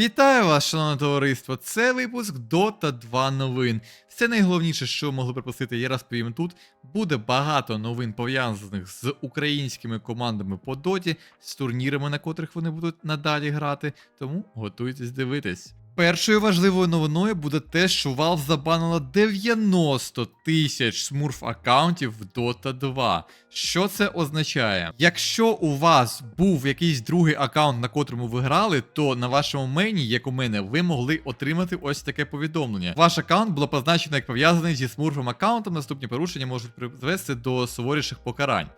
Вітаю вас, шановне товариство! Це випуск Dota 2 новин. Все найголовніше, що могли пропустити, я розповім тут. Буде багато новин пов'язаних з українськими командами по доті, з турнірами, на котрих вони будуть надалі грати, тому готуйтесь дивитись. Першою важливою новиною буде те, що Valve забанила 90 тисяч смурф аккаунтів в Dota 2. Що це означає? Якщо у вас був якийсь другий аккаунт, на котрому ви грали, то на вашому мейні, як у мене, ви могли отримати ось таке повідомлення. Ваш аккаунт було позначено як пов'язаний зі смурфом аккаунтом. Наступні порушення можуть призвести до суворіших покарань.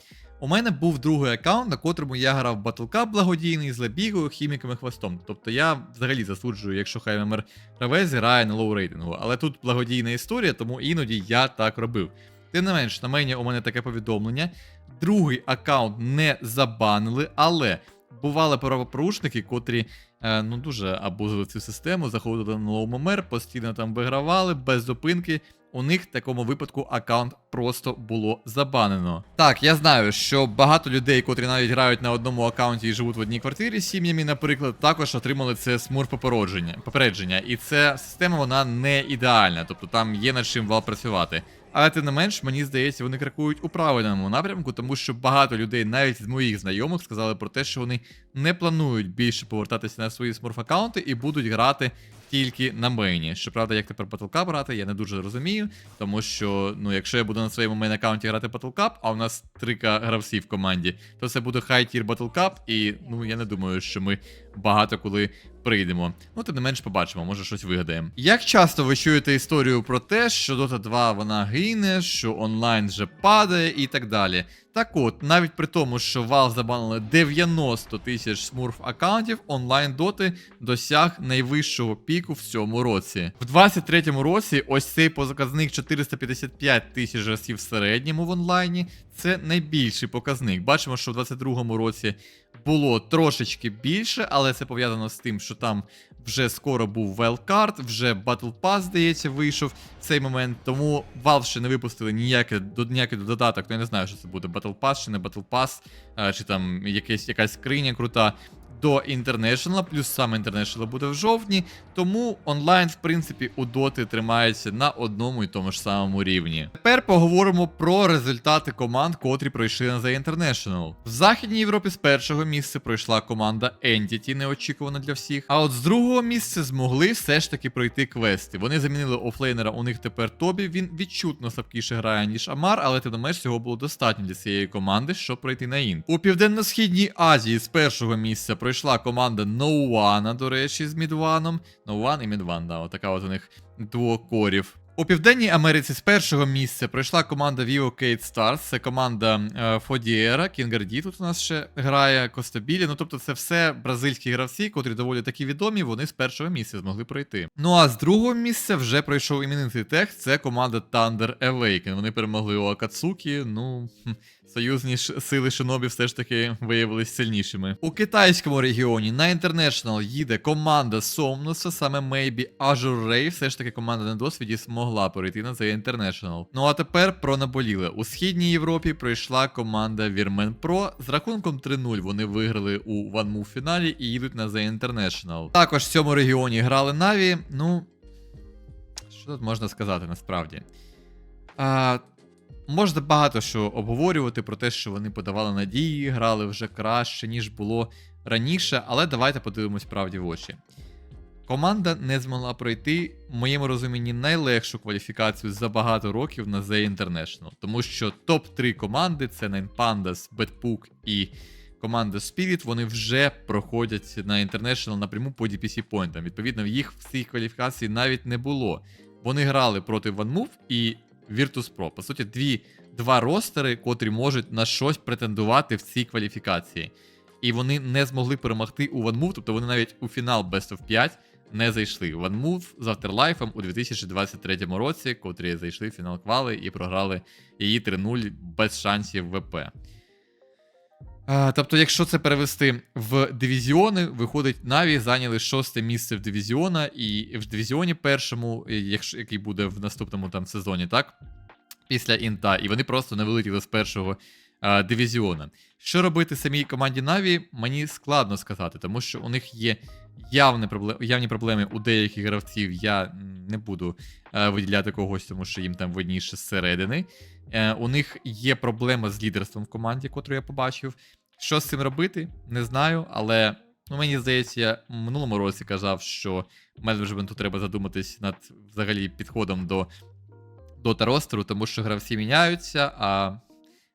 У мене був другий аккаунт, на котрому я грав батлка благодійний з лебігою, хіміками хвостом. Тобто я взагалі засуджую, якщо хай ММР гравець грає на лоу рейтингу. Але тут благодійна історія, тому іноді я так робив. Тим не менш, на мені у мене таке повідомлення. Другий аккаунт не забанили, але бували правопорушники, котрі е, ну дуже абузили цю систему, заходили на лоу ММР, постійно там вигравали без зупинки. У них в такому випадку аккаунт просто було забанено. Так, я знаю, що багато людей, котрі навіть грають на одному аккаунті і живуть в одній квартирі з сім'ями, наприклад, також отримали це смур попередження. І ця система вона не ідеальна, тобто там є над чим вал працювати. Але тим не менш, мені здається, вони крокують у правильному напрямку, тому що багато людей, навіть з моїх знайомих, сказали про те, що вони не планують більше повертатися на свої смурф аккаунти і будуть грати тільки на мейні. Щоправда, як тепер Battle Cup грати, я не дуже розумію, тому що, ну, якщо я буду на своєму мейн аккаунті грати Battle Cup, а у нас 3 гравці в команді, то це буде High Tier Battle Cup, і ну я не думаю, що ми багато коли прийдемо. Ну, тим не менш побачимо, може щось вигадаємо. Як часто ви чуєте історію про те, що Dota 2 вона гине, що онлайн вже падає і так далі. Так от, навіть при тому, що Valve забанили 90 тисяч смурф аккаунтів, онлайн доти досяг найвищого піку в цьому році. В 23-му році ось цей показник 455 тисяч разів в середньому в онлайні. Це найбільший показник. Бачимо, що в 22-му році було трошечки більше, але це пов'язано з тим, що там вже скоро був велкарт, вже Battle Pass, здається, вийшов в цей момент. Тому Valve ще не випустили ніяке, до- ніякий додаток. Ну я не знаю, що це буде Battle Pass чи не Battle Pass, чи там якась, якась скриня крута. До International, плюс саме International буде в жовтні, тому онлайн, в принципі, у доти тримається на одному і тому ж самому рівні. Тепер поговоримо про результати команд, котрі пройшли на The International. В Західній Європі з першого місця пройшла команда Entity, неочікувано для всіх. А от з другого місця змогли все ж таки пройти квести. Вони замінили офлейнера, у них тепер Тобі. Він відчутно слабкіше грає, ніж Амар, але тим не менш цього було достатньо для цієї команди, щоб пройти на інт. У південно-східній Азії з першого місця пройшла команда Ноуана, до речі, з Мідваном. Ноуан і Мідван, да, отака от у них дуо корів. У Південній Америці з першого місця пройшла команда Vivo Kate Stars, це команда е, Фодієра, Кінгарді тут у нас ще грає, Костабілі. Ну тобто це все бразильські гравці, котрі доволі такі відомі, вони з першого місця змогли пройти. Ну а з другого місця вже пройшов іменитий тех, це команда Thunder Awaken. Вони перемогли у Акацукі, ну. Союзні сили шинобі все ж таки виявились сильнішими. У китайському регіоні на International їде команда Сомнуса, саме Maybe Azure Ray, все ж таки команда на досвіді змогла перейти на The International. Ну а тепер про наболіле. У східній Європі пройшла команда Вірмен Pro. З рахунком 3-0 вони виграли у Move фіналі і їдуть на The International. Також в цьому регіоні грали Наві. Ну. Що тут можна сказати насправді? А, Можна багато що обговорювати про те, що вони подавали надії, грали вже краще, ніж було раніше, але давайте подивимось правді в очі. Команда не змогла пройти, в моєму розумінні, найлегшу кваліфікацію за багато років на The International, тому що топ-3 команди це Nine Pandas, Bedpook і команда Spirit, вони вже проходять на International напряму по DPC поінтам. Відповідно, їх в цій кваліфікації навіть не було. Вони грали проти OneMove і Virtus Pro. По суті, дві, два ростери, котрі можуть на щось претендувати в цій кваліфікації. І вони не змогли перемогти у OneMove, тобто вони навіть у фінал Best of 5 не зайшли. OneMove з Afterlife у 2023 році, котрі зайшли в фінал квали і програли її 3-0 без шансів ВП. А, тобто, якщо це перевести в дивізіони, виходить, Наві зайняли шосте місце в дивізіона, і в дивізіоні першому, якщо який буде в наступному там сезоні, так? Після інта, і вони просто не вилетіли з першого а, дивізіона. Що робити самій команді Наві, мені складно сказати, тому що у них є явні, проблеми, явні проблеми у деяких гравців. Я не буду е, виділяти когось, тому що їм там видніше зсередини. Е, у них є проблема з лідерством в команді, котру я побачив. Що з цим робити, не знаю, але ну, мені здається, я в минулому році казав, що менеджменту треба задуматись над взагалі підходом до дота ростеру, тому що гравці міняються, а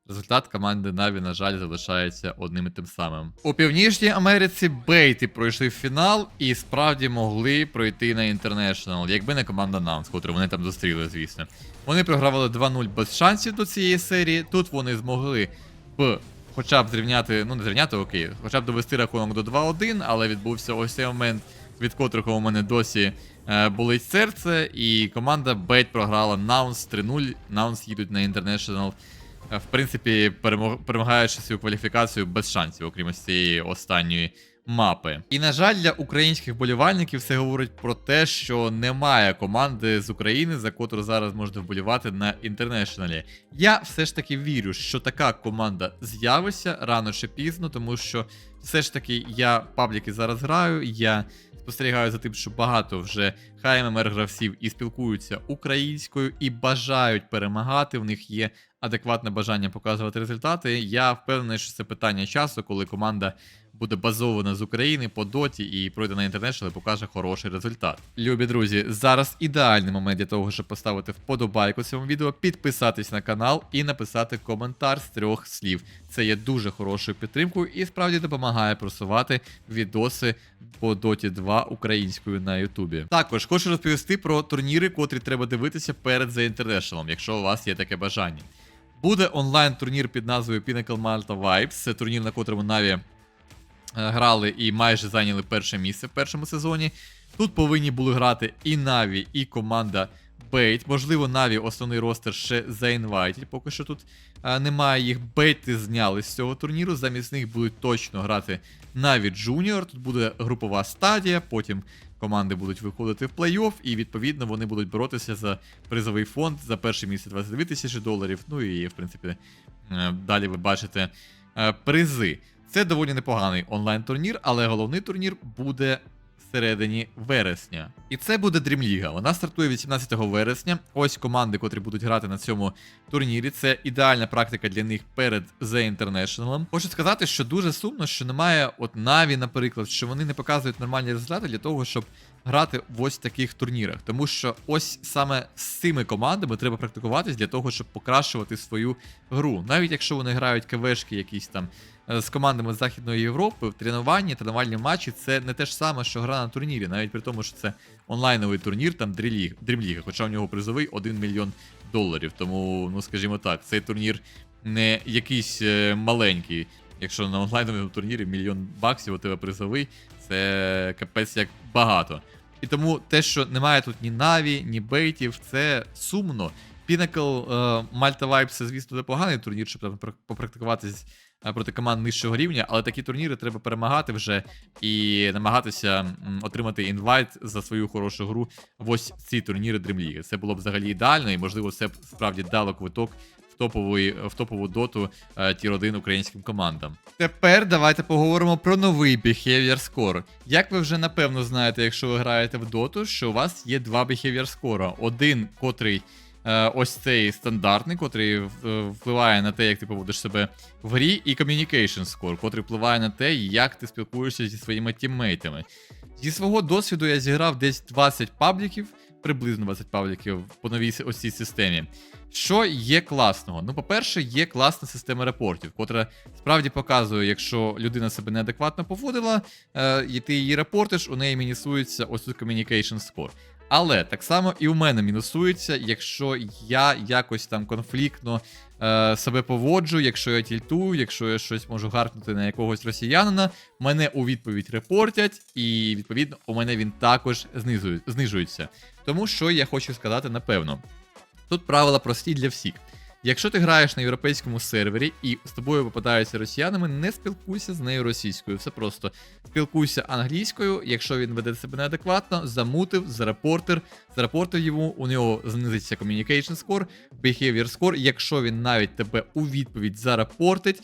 результат команди Наві, на жаль, залишається одним і тим самим. У Північній Америці Бейти пройшли в фінал і справді могли пройти на International, якби не команда Намс, котру вони там зустріли, звісно. Вони програвали 2-0 без шансів до цієї серії. Тут вони змогли б хоча б зрівняти, ну не зрівняти, окей, хоча б довести рахунок до 2-1, але відбувся ось цей момент, від котрого у мене досі е, болить серце, і команда Бейт програла Наунс 3-0. Наунс їдуть на е, в принципі, перемагаючи цю кваліфікацію без шансів, окрім ось цієї останньої мапи. І на жаль, для українських болівальників це говорить про те, що немає команди з України, за котру зараз можна вболівати на інтернешналі. Я все ж таки вірю, що така команда з'явиться рано чи пізно, тому що все ж таки я пабліки зараз граю, я спостерігаю за тим, що багато вже ХММР гравців і спілкуються українською і бажають перемагати. В них є адекватне бажання показувати результати. Я впевнений, що це питання часу, коли команда буде базована з України по доті і пройде на інтернешнл і покаже хороший результат. Любі друзі, зараз ідеальний момент для того, щоб поставити вподобайку цьому відео, підписатись на канал і написати коментар з трьох слів. Це є дуже хорошою підтримкою і справді допомагає просувати відоси по Доті 2 українською на Ютубі. Також хочу розповісти про турніри, котрі треба дивитися перед The International, якщо у вас є таке бажання. Буде онлайн-турнір під назвою Pinnacle Malta Vibes. Це турнір, на котрому Наві грали і майже зайняли перше місце в першому сезоні. Тут повинні були грати і Наві, і команда Бейт. Можливо, Наві основний ростер ще заінвайтять, поки що тут е, немає їх. Бейти зняли з цього турніру. Замість них будуть точно грати Наві Junior. Тут буде групова стадія, потім команди будуть виходити в плей-офф, і відповідно вони будуть боротися за призовий фонд за перше місце 22 тисячі доларів. Ну і в принципі е, далі ви бачите е, призи. Це доволі непоганий онлайн-турнір, але головний турнір буде всередині вересня. І це буде League. Вона стартує 18 вересня. Ось команди, котрі будуть грати на цьому турнірі. Це ідеальна практика для них перед The International. Хочу сказати, що дуже сумно, що немає от Наві, наприклад, що вони не показують нормальні результати для того, щоб грати в ось таких турнірах. Тому що ось саме з цими командами треба практикуватись для того, щоб покращувати свою гру. Навіть якщо вони грають КВшки якісь там з командами Західної Європи, в тренуванні, тренувальні матчі це не те ж саме, що гра на турнірі, навіть при тому, що це онлайновий турнір, там Дрімліга, хоча в нього призовий 1 мільйон доларів. Тому, ну скажімо так, цей турнір не якийсь е, маленький. Якщо на онлайновому турнірі мільйон баксів у тебе призовий, це капець як багато. І тому те, що немає тут ні Наві, ні бейтів, це сумно. Pinnacle е, Malta Vibes це, звісно, непоганий турнір, щоб там попрактикуватись е, проти команд нижчого рівня, але такі турніри треба перемагати вже і намагатися отримати інвайт за свою хорошу гру в ось ці турніри League. Це було б взагалі ідеально, і можливо, це б справді дало квиток в в топову доту е, тір 1 українським командам. Тепер давайте поговоримо про новий Behavior Score. Як ви вже напевно знаєте, якщо ви граєте в доту, що у вас є два Behavior Score. Один, котрий е, ось цей стандартний, котрий впливає на те, як ти поводиш себе в грі, і Communication Score, котрий впливає на те, як ти спілкуєшся зі своїми тіммейтами. Зі свого досвіду я зіграв десь 20 пабліків, приблизно 20 пабліків по новій ось цій системі. Що є класного? Ну, по-перше, є класна система репортів, котра справді показує, якщо людина себе неадекватно поводила, е, і ти її репортиш, у неї мінусується ось тут communication score. Але так само і у мене мінусується, якщо я якось там конфліктно е, себе поводжу, якщо я тільтую, якщо я щось можу гаркнути на якогось росіянина, мене у відповідь репортять, і відповідно у мене він також знижується. Тому що я хочу сказати напевно. Тут правила прості для всіх. Якщо ти граєш на європейському сервері і з тобою попадаються росіянами, не спілкуйся з нею російською. Все просто спілкуйся англійською. Якщо він веде себе неадекватно, замутив, зарепортер, зарепортив йому, у нього знизиться communication score, behavior score. Якщо він навіть тебе у відповідь зарепортить,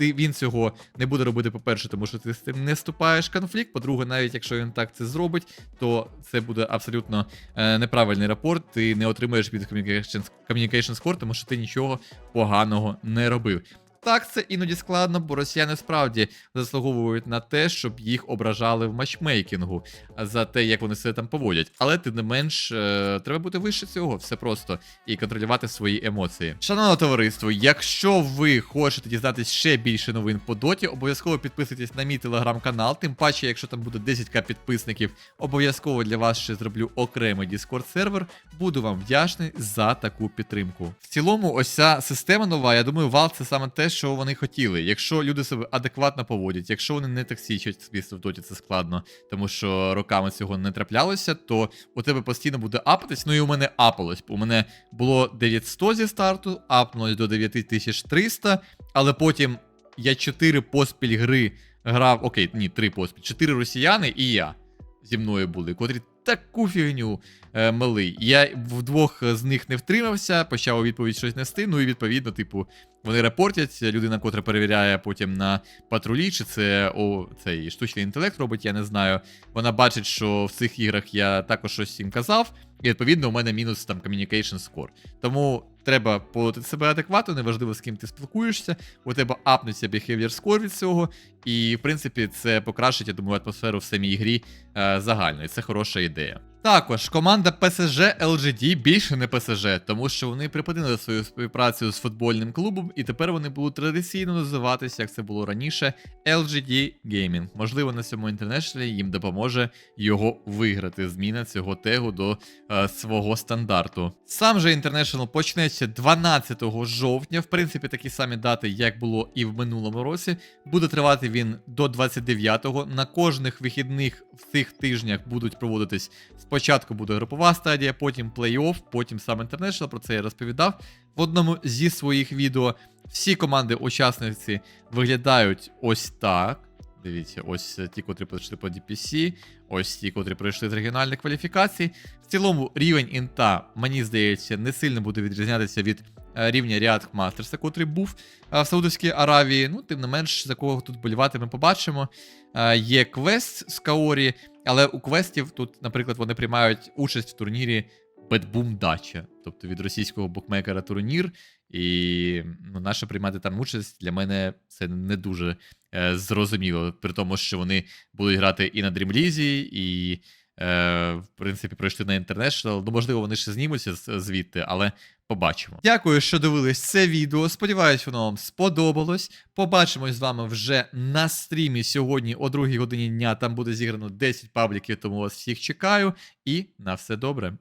він цього не буде робити, по-перше, тому що ти з цим не вступаєш в конфлікт. По-друге, навіть якщо він так це зробить, то це буде абсолютно е, неправильний рапорт. Ти не отримаєш від communication, score, тому що ти нічого поганого не робив. Так, це іноді складно, бо росіяни справді заслуговують на те, щоб їх ображали в матчмейкінгу за те, як вони себе там поводять. Але тим не менш, е, треба бути вище цього, все просто і контролювати свої емоції. Шановне товариство, якщо ви хочете дізнатися ще більше новин по доті, обов'язково підписуйтесь на мій телеграм-канал. Тим паче, якщо там буде 10к підписників, обов'язково для вас ще зроблю окремий Discord сервер. Буду вам вдячний за таку підтримку. В цілому, ось ця система нова. Я думаю, вал це саме те, що вони хотіли. Якщо люди себе адекватно поводять, якщо вони не токсичать, звісно, в доті це складно, тому що роками цього не траплялося, то у тебе постійно буде апатись. Ну і у мене апалось. У мене було 900 зі старту, апнулось до 9300, але потім я 4 поспіль гри грав. Окей, ні, 3 поспіль, 4 росіяни і я зі мною були, котрі таку фігню е, мели. Я вдвох з них не втримався, почав у відповідь щось нести. Ну і відповідно, типу, вони репортять. Людина, котра перевіряє потім на патрулі, чи це о, цей штучний інтелект робить, я не знаю. Вона бачить, що в цих іграх я також щось їм казав, і відповідно у мене мінус там communication score. Тому треба поводити себе адекватно, неважливо з ким ти спілкуєшся. У тебе апнеться behavior score від цього, і в принципі це покращить, я думаю, атмосферу в самій грі е, загально, і це хороша ідея. Також команда PSG LGD більше не PSG, тому що вони припинили свою співпрацю з футбольним клубом, і тепер вони будуть традиційно називатися, як це було раніше, LGD Gaming. Можливо, на цьому інтернешнлі їм допоможе його виграти. Зміна цього тегу до е, свого стандарту. Сам же International почнеться 12 жовтня. В принципі, такі самі дати, як було і в минулому році. Буде тривати він до 29-го. На кожних вихідних в цих тижнях будуть проводитись спочатку буде групова стадія, потім плей-офф, потім сам International, про це я розповідав в одному зі своїх відео. Всі команди-учасниці виглядають ось так. Дивіться, ось ті, котрі пройшли по DPC, ось ті, котрі пройшли з регіональних кваліфікацій. В цілому рівень інта, мені здається, не сильно буде відрізнятися від е, рівня Ріад Мастерса, котрий був е, в Саудовській Аравії. Ну, тим не менш, за кого тут болівати, ми побачимо. Е, Є квест з Каорі, але у квестів тут, наприклад, вони приймають участь в турнірі Бетбум Дача, тобто від російського букмекера турнір. І ну, наше приймати там участь для мене це не дуже е, зрозуміло. При тому, що вони будуть грати і на Дрімлізі, і, е, в принципі, пройшли на International. Ну, можливо, вони ще знімуться звідти, але побачимо. Дякую, що дивились це відео. Сподіваюсь, воно вам сподобалось. Побачимось з вами вже на стрімі сьогодні о 2 годині дня. Там буде зіграно 10 пабліків, тому вас всіх чекаю. І на все добре.